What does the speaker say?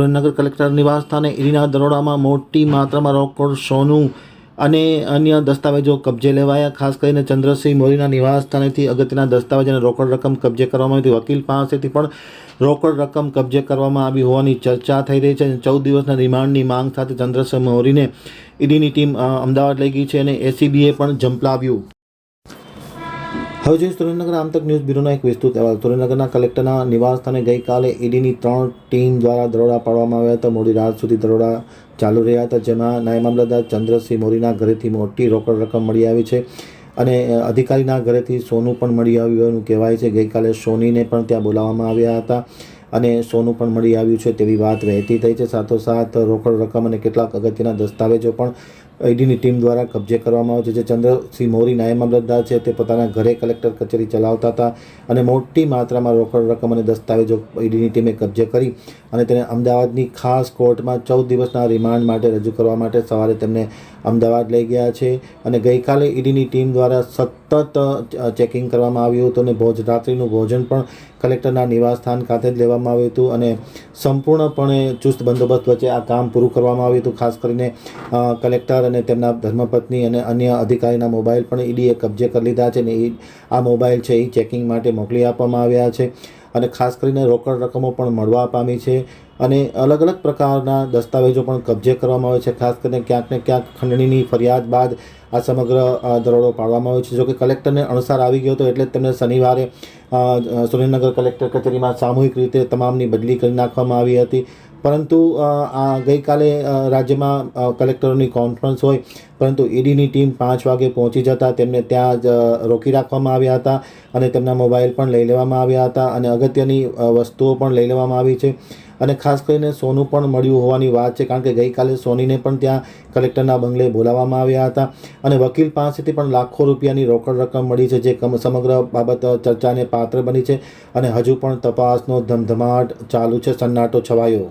Surendranagar collector નિવાસ સ્થાને ઈડીના દરોડામાં મોટી માત્રામાં રોકડ, સોનું અને અન્ય દસ્તાવેજો કબજે લેવાયા. ખાસ કરીને ચંદ્રસિંહ મોરીના નિવાસ સ્થાનેથી અગત્યના દસ્તાવેજ અને રોકડ રકમ કબજે કરવામાં આવી હતી. વકીલ પાસેથી પણ રોકડ રકમ કબજે કરવામાં આવી હોવાની ચર્ચા થઈ રહી છે અને ચૌદ દિવસના રિમાન્ડની માંગ સાથે ચંદ્રસિંહ મોરીને ઈડીની ટીમ અમદાવાદ લઈ ગઈ છે અને એસીબીએ પણ ઝંપલાવ્યું. હવે જોઈએ સુરેન્દ્રનગર આમતક ન્યૂઝ બ્યુરોનો એક વિસ્તૃત અહેવાલ. સુરેન્દ્રનગરના કલેક્ટરના નિવાસસ્થાને ગઈકાલે ઈડીની ત્રણ ટીમ દ્વારા દરોડા પાડવામાં આવ્યા હતા. મોડી રાત સુધી દરોડા ચાલુ રહ્યા હતા, જેમાં નાયબ મામલતદાર ચંદ્રસિંહ મોરીના ઘરેથી મોટી રોકડ રકમ મળી આવી છે અને અધિકારીના ઘરેથી સોનું પણ મળી આવ્યું એનું કહેવાય છે. ગઈકાલે સોનીને પણ ત્યાં બોલાવવામાં આવ્યા હતા અને સોનું પણ મળી આવ્યું છે તેવી વાત વહેતી થઈ છે. સાથોસાથ રોકડ રકમ અને કેટલાક અગત્યના દસ્તાવેજો પણ ઈડીની ટીમ દ્વારા કબજે કરવામાં આવ્યો છે. જે ચંદ્રસિંહ મોરી નાયબ મામલતદાર છે, તે પોતાના ઘરે કલેક્ટર કચેરી ચલાવતા હતા અને મોટી માત્રામાં રોકડ રકમ અને દસ્તાવેજો ઈડીની ટીમે કબજે કરી અને તેને અમદાવાદની ખાસ કોર્ટમાં ચૌદ દિવસના રિમાન્ડ માટે રજૂ કરવા માટે સવારે તેમને અમદાવાદ લઈ ગયા છે અને ગઈકાલે ઈડીની ટીમ દ્વારા સતત ચેકિંગ કરવામાં આવ્યું હતું અને ભોજ, રાત્રિનું ભોજન પણ કલેક્ટરના નિવાસસ્થાન ખાતે જ લેવામાં આવ્યું હતું અને સંપૂર્ણપણે ચુસ્ત બંદોબસ્ત વચ્ચે આ કામ પૂરું કરવામાં આવ્યું હતું, ખાસ કરીને કલેક્ટર અને તેમના ધર્મપત્ની અને અન્ય અધિકારીના મોબાઈલ પણ ઈડીએ કબજે કરી લીધા છે ને એ આ મોબાઈલ છે એ ચેકિંગ માટે મોકલી આપવામાં આવ્યા છે અને ખાસ કરીને રોકડ રકમો પણ મળવા પામી છે અને અલગ અલગ પ્રકારના દસ્તાવેજો પણ કબજે કરવામાં આવે છે, ખાસ કરીને ક્યાંક ને ક્યાંક ખંડણીની ફરિયાદ બાદ આ સમગ્ર દરોડો પાડવામાં આવ્યો છે. જોકે કલેક્ટરને અણસાર આવી ગયો હતો એટલે તેમને શનિવારે સુરેન્દ્રનગર કલેક્ટર કચેરીમાં સામૂહિક રીતે તમામની બદલી કરી નાખવામાં આવી હતી. પરંતુ આ ગઈકાલે રાજ્યમાં કલેક્ટરોની કોન્ફરન્સ હોય, પરંતુ ઈડીની ટીમ પાંચ વાગે પહોંચી જતા તેમને ત્યાં જ રોકી રાખવામાં આવ્યા હતા અને તેમના મોબાઈલ પણ લઈ લેવામાં આવ્યા હતા અને અગત્યની વસ્તુઓ પણ લઈ લેવામાં આવી છે. અને ખાસ કરીને સોનું પણ મળ્યું હોવાની વાત છે, કારણ કે ગઈકાલે સોનીને પણ ત્યાં કલેક્ટરના બંગલે બોલાવવામાં આવ્યા હતા. અને વકીલ પાસેથી પણ લાખો રૂપિયાની રોકડ રકમ મળી છે, જે સમગ્ર બાબત ચર્ચાને પાત્ર બની છે અને હજુ પણ તપાસનો ધમધમાટ ચાલુ છે. સન્નાટો છવાયો.